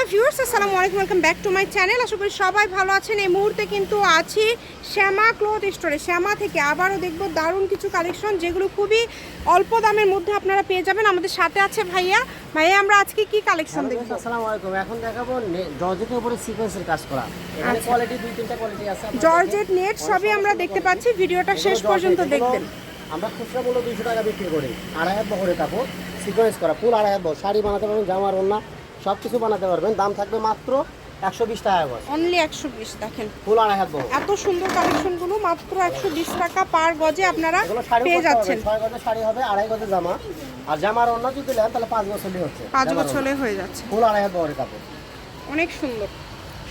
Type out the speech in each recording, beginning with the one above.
Hello viewers আসসালামু আলাইকুম welcome back to my channel. আশা করি সবাই ভালো আছেন। এই মুহূর্তে কিন্তু আছি শ্যামা ক্লথ স্টোরে। শ্যামা থেকে আবারও দেখব দারুণ কিছু কালেকশন যেগুলো খুবই অল্প দামের মধ্যে আপনারা পেয়ে যাবেন। আমাদের সাথে আছে ভাইয়া। ভাইয়া আমরা আজকে কি কালেকশন দেখব? আসসালামু আলাইকুম। এখন দেখাবো জর্জেটের উপরে সিকোয়েন্সের কাজ করা। এখানে আচ্ছা। কোয়ালিটি দুই তিনটা কোয়ালিটি আছে। জর্জেট নেট সবই আমরা দেখতে পাচ্ছি। ভিডিওটা শেষ পর্যন্ত দেখবেন। আমরা খুচরা মূল্য দুইশো টাকা বিক্রি করি। আড়াই হাত বহরের কাপড়। সিকোয়েন্স করা। ফুল আড়াই হাত বহর। শাড়ি বানাতে পারবেন জামার ওড়না। সব কিছু বানাতে পারবেন। দাম থাকবে মাত্র একশো বিশ টাকা গজ অনলি একশো বিশ দেখেন। ফুল আড়াই হাত এত সুন্দর কালেকশনগুলো মাত্র একশো বিশ টাকা পার গজে আপনারা পেয়ে যাচ্ছেন। ছয় গজের শাড়ি হবে আড়াই গজের জামা। আর জামার অন্য যদি নেন তাহলে পাঁচ বছরই হচ্ছে। পাঁচ বছরে হয়ে যাচ্ছে। ফুল আড়াই হাত বহরের কাপড়। অনেক সুন্দর।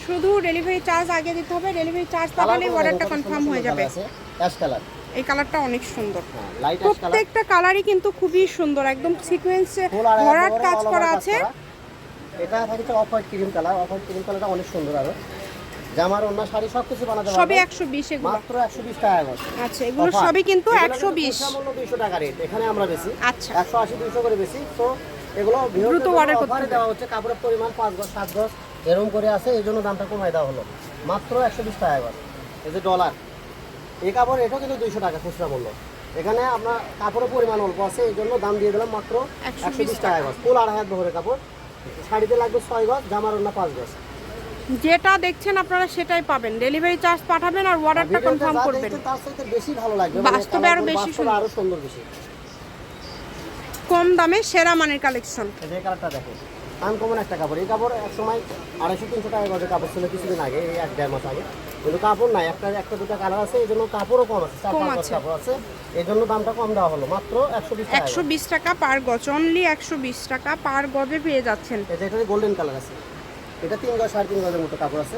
শুধু ডেলিভারি চার্জ আগে দিতে হবে ডেলিভারি চার্জ পাঠালে অর্ডারটা কনফার্ম হয়ে যাবে। অ্যাশ কালার এই কালারটা অনেক সুন্দর। হ্যাঁ লাইট অ্যাশ কালার প্রত্যেকটা কালারই কিন্তু খুবই সুন্দর একদম সিকোয়েন্সে ভরাট কাজ করা আছে। করা। এটা থাকছে off white cream colour. Off white cream কালারটা অনেক সুন্দর আরও। জামার অন্য শাড়ি সব কিছু বানাতে সবই পারবেন একশো বিশ এগুলো। মাত্র একশো বিশ টাকা গজ আচ্ছা এগুলো সবই কিন্তু এগুলো একশো বিশ। খুচরা মূল্য দুইশো টাকা রেট এখানে আমরা বেশি। আচ্ছা। একশো আশি দুইশো করে বেশি। তো এগুলো দ্রুত order করতে দেওয়া হচ্ছে। কাপড়ের পরিমাণ পাঁচ গজ সাত গজ এরকম করে আছে। এই জন্য দামটা কমাই দেওয়া হলো। মাত্র একশো বিশ টাকা গজ এই যে ডলার এই কাপড় এটাও কিন্তু দুইশো টাকা খুচরা মূল্য। এখানে আপনার কাপড়ের পরিমাণ অল্প আছে। এই জন্য দাম দিয়ে দিলাম মাত্র 120 একশো বিশ টাকা গজ ফুল আড়াই হাত বহরের কাপড়। শাড়িতে লাগবে ছয় গজ জামার অন্য পাঁচ গজ। যেটা দেখছেন আপনারা সেটাই পাবেন। ডেলিভারি চার্জ পাঠাবেন আর অর্ডারটা কনফার্ম করবেন। তার সাথে বেশি ভালো লাগবে বাস্তবে আরও বেশি সুন্দর। আরও সুন্দর বেশি। কম দামে সেরা মানের কালেকশন এই কালারটা দেখো আনকমন একটা কাপড়। এই কাপড় এক সময় আড়াইশো তিনশো টাকা গজের কাপড় ছিল কিছুদিন আগে এক দেড় মাস আগে। কিন্তু কাপড় নাই একটা একটা দুটো কালার আছে এই জন্য কাপড়ও কম আছে চার কম পাঁচ আছে। কাপড় আছে। এই জন্য দামটা কম দেওয়া হলো মাত্র একশো বিশ একশো বিশ টাকা পার গজ অনলি একশো বিশ টাকা পার গজে পেয়ে যাচ্ছেন। এখানে গোল্ডেন কালার আছে। এটা তিন গজ সাড়ে তিন গজের মতো কাপড় আছে।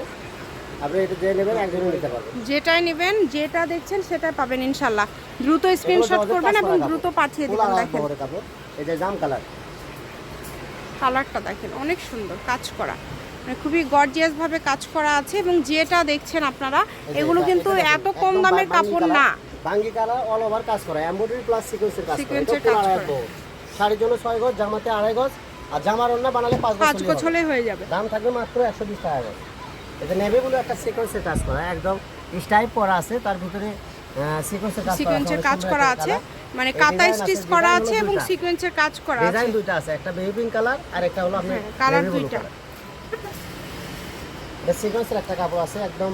আপনি এটা যে নেবেন একজনই নিতে পারবেন। যেটাই নেবেন যেটা দেখছেন সেটাই পাবেন ইনশাল্লাহ। দ্রুত স্ক্রিনশট করবেন এবং দ্রুত পাঠিয়ে দিবেন দেখেন। এই যে জাম কালার কালারটা দেখেন অনেক সুন্দর কাজ করা। খুবই গর্জিয়াস ভাবে কাজ করা আছে এবং যেটা দেখছেন আপনারা এগুলো কিন্তু এত কম দামের কাপড় না। বাঙ্গি কালার অল ওভার কাজ করা এমব্রয়ডারি প্লাস সিকোয়েন্সের কাজ করা। শাড়ির জন্য ছয় গজ জামাতে আড়াই গজ আর জামার অন্য বানালে পাঁচ গজ পাঁচ গজ। হলেই হয়ে যাবে। দাম থাকবে মাত্র একশো বিশ টাকা গজ। এটা নেবে বলে একটা সিকোয়েন্সের কাজ করা একদম স্টাইপ করা আছে তার ভিতরে সিকোয়েন্সের কাজ করা আছে, মানে আছে, স্টিচ করা আছে এবং সিকোয়েন্সের কাজ করা আছে। ডিজাইন দুইটা আছে একটা বেবি পিঙ্ক কালার আর একটা হলো আপনার হ্যাঁ, navy blue দুইটা। এটা সিকোয়েন্সের একটা কাপড় আছে একদম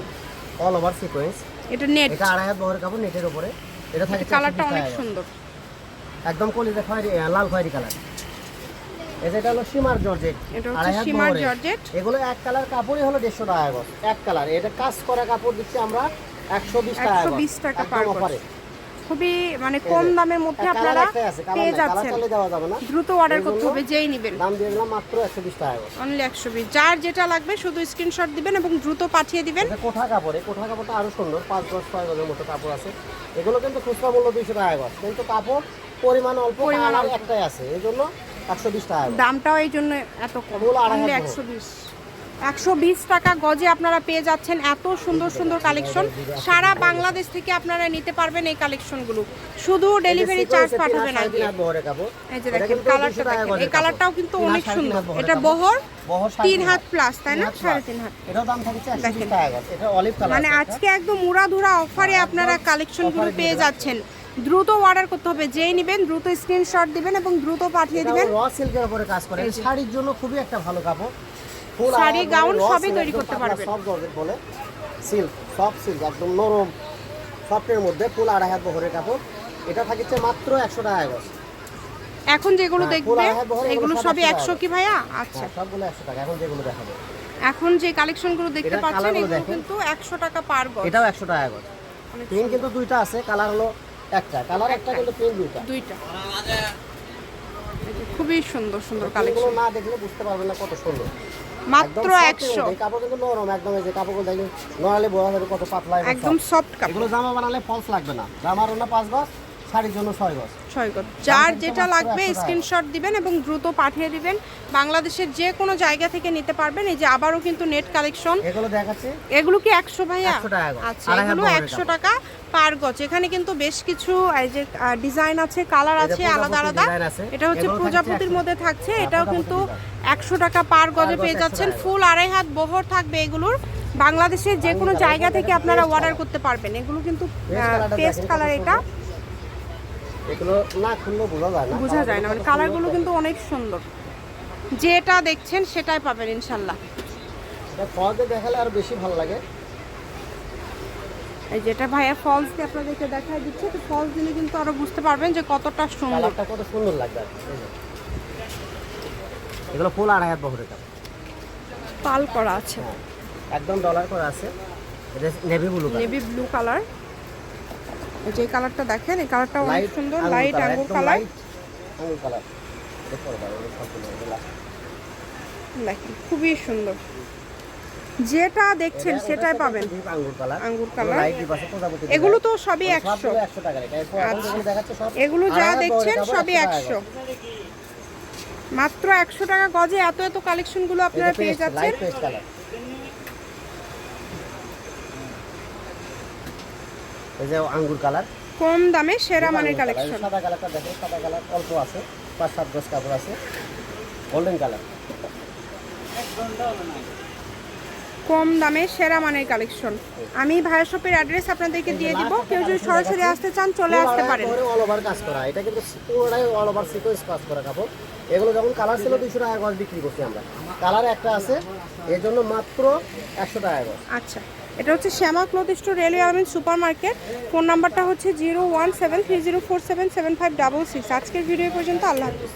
অল ওভার সিকোয়েন্স এটা নেট এটা আড়াই হাত বহরের কাপড় নেটের উপরে। এটা থাকে কালারটা অনেক সুন্দর। একদম কলিজা খয়েরি লাল খয়েরি কালার এই যেটা হলো সীমার জর্জেট এটা হচ্ছে আড়াই হাত সীমার জর্জেট। এগুলো এক কালার কাপড়ই হলো দেড়শো টাকা এক কালার এটা কাজ করা কাপড় দিচ্ছি আমরা একশো বিশ টাকা 120 টাকা গজ। অফারে। খুবই মানে কম দামের মধ্যে আপনারা আছে, পেয়ে যাচ্ছেন। দেওয়া যাবে না। দ্রুত অর্ডার করতে হবে যেই নেবেন। দাম দিয়ে দিলাম মাত্র একশো বিশ টাকা গজ। অনলি একশো বিশ। যার যেটা লাগবে শুধু স্ক্রিনশট দিবেন এবং দ্রুত পাঠিয়ে দিবেন। কোঠা কাপড় কোঠা কাপড়টা আরও সুন্দর পাঁচ গজ ছয় গজের মতো কাপড় আছে। এগুলো কিন্তু খুচরা মূল্য দুইশো টাকা গজ কিন্তু কাপড় পরিমাণ অল্প পরিমাণ একটাই আছে। এই জন্য একশো বিশ টাকা দামটাও এই জন্য এত কম। অনলি হাত একশো টাকা গজে আপনারা পেয়ে যাচ্ছেন এত সুন্দর সুন্দর কালেকশন। সারা বাংলাদেশ থেকে আপনারা নিতে পারবেন এই কালেকশনগুলো। শুধু ডেলিভারি চার্জ পাঠাবেন আগে। এই যে দেখেন কালারটা দেখেন এই কালারটাও কিন্তু অনেক সুন্দর। এটা বহর তিন হাত প্লাস তাই না? সাড়ে তিন হাত। দেখেন। মানে আজকে একদম উড়াধুরা অফারে আপনারা কালেকশনগুলো পেয়ে যাচ্ছেন। দ্রুত অর্ডার করতে হবে যেই নেবেন দ্রুত স্ক্রিনশট দিবেন এবং দ্রুত পাঠিয়ে দিবেন। র সিল্কের উপরে কাজ করে। শাড়ির জন্য খুবই একটা ভালো কাপড়। শাড়ি, গাউন সবই তৈরি করতে soft জর্জেট বলে সিল্ক সফট সিল্ক একদম নরম সফটের মধ্যে ফুল আড়াই হাত বহরের কাপড়। এটা থাকছে মাত্র একশো টাকা গজ। এখন যেগুলো হ্যাঁ, দেখবে এগুলো সবই একশো কি ভাইয়া? আচ্ছা। হ্যাঁ সবগুলো একশো টাকা এখন যেগুলো দেখাবো। এখন যে কালেকশনগুলো দেখতে পাচ্ছেন এগুলো কিন্তু একশো টাকা পার গজ। এটাও একশো টাকা গজ। প্রিন্ট কিন্তু দুইটা আছে কালার হলো একটা। কালার একটা কিন্তু প্রিন্ট দুইটা। দুইটা। খুবই সুন্দর সুন্দর কালেকশন। না দেখলে বুঝতে পারবেন না কত সুন্দর। মাত্র একদম soft এর একশো। মধ্যে। এই কাপড় কিন্তু নরম একদম এই যে কাপড়গুলো নড়ালে হবে কত পাতলা একদম সফট কাপড়। এগুলো জামা বানালে ফলস লাগবে না। জামার ওনা পাঁচ গজ শাড়ির জন্য ছয় গজ। ছয় গজ। যার যেটা লাগবে স্ক্রিনশট দিবেন এবং দ্রুত পাঠিয়ে দিবেন। বাংলাদেশের যে কোনো জায়গা থেকে নিতে পারবেন। এই যে আবারও কিন্তু নেট কালেকশন এগুলো দেখাচ্ছি। এগুলো কি একশো ভাইয়া? 100 টাকা আচ্ছা এগুলো একশো। টাকা পার গজ। এখানে কিন্তু বেশ কিছু এই যে ডিজাইন আছে কালার আছে আলাদা আলাদা। এটা হচ্ছে প্রজাপতির মধ্যে থাকছে। হ্যাঁ, এটাও কিন্তু। একশো টাকা পার গজে পেয়ে যাচ্ছেন। ফুল আড়াই হাত বহর থাকবে এগুলোর। বাংলাদেশের যে কোনো জায়গা থেকে আপনারা অর্ডার করতে পারবেন। এগুলো কিন্তু পেস্ট কালার এটা। বোঝা যায় না। মানে কালারগুলো কিন্তু অনেক সুন্দর। যেটা দেখছেন সেটাই পাবেন ইনশাল্লাহ। দেখালে আর বেশি ভালো লাগে। এই যেটা ভাইয়া ফলস দিয়ে আপনাদেরকে দেখাই দিচ্ছে তো ফলস দিলে কিন্তু আরও বুঝতে পারবেন যে কতটা সুন্দর। কত সুন্দর লাগবে। এগুলো ফুল আড়াই হাত বহরের কাপড় পাল করা আছে। হ্যাঁ, একদম ডলার করা আছে। এটা navy blue navy blue colour যে কালারটা দেখেন এই কালারটা অনেক সুন্দর লাইট আঙ্গুর কালার আঙ্গুর কালার। দেখেন খুবই সুন্দর। যেটা দেখছেন সেটাই পাবেন। আঙ্গুর কালার আঙ্গুর এগুলো তো সবই একশো। সবগুলো 100 টাকা রেট। এরপর এখন আচ্ছা। এগুলো যা দেখছেন সবই 100 একশো। মাত্র একশো টাকা গজে এত এত কালেকশনগুলো আপনারা পেয়ে যাচ্ছেন। এই যে আঙ্গুর কালার কম দামে সেরা মানের কালেকশন সাদা কালারটা দেখেন সাদা কালার অল্প আছে পাঁচ সাত গজ কাপড় আছে। গোল্ডেন কালার কম দামে সেরা মানের কালেকশন আমি ভাইয়া শপের অ্যাড্রেস আপনাদেরকে দিয়ে দিব। কেউ যদি সরাসরি আসতে চান চলে আসতে পারেন। অল ওভার কাজ করা। এটা কিন্তু পুরোটাই অল ওভার সিকোয়েন্স কাজ করা কাপড়। এগুলো যখন কালার ছিল দুশো টাকা গজ বিক্রি করছি আমরা। কালার একটা আছে এর জন্য মাত্র একশো টাকা গজ আচ্ছা এটা হচ্ছে Shyama cloth store railway Armin super market phone নাম্বারটা হচ্ছে zero one seven three zero four seven seven five double six. আজকের ভিডিও পর্যন্ত আল্লাহ হাফিজ।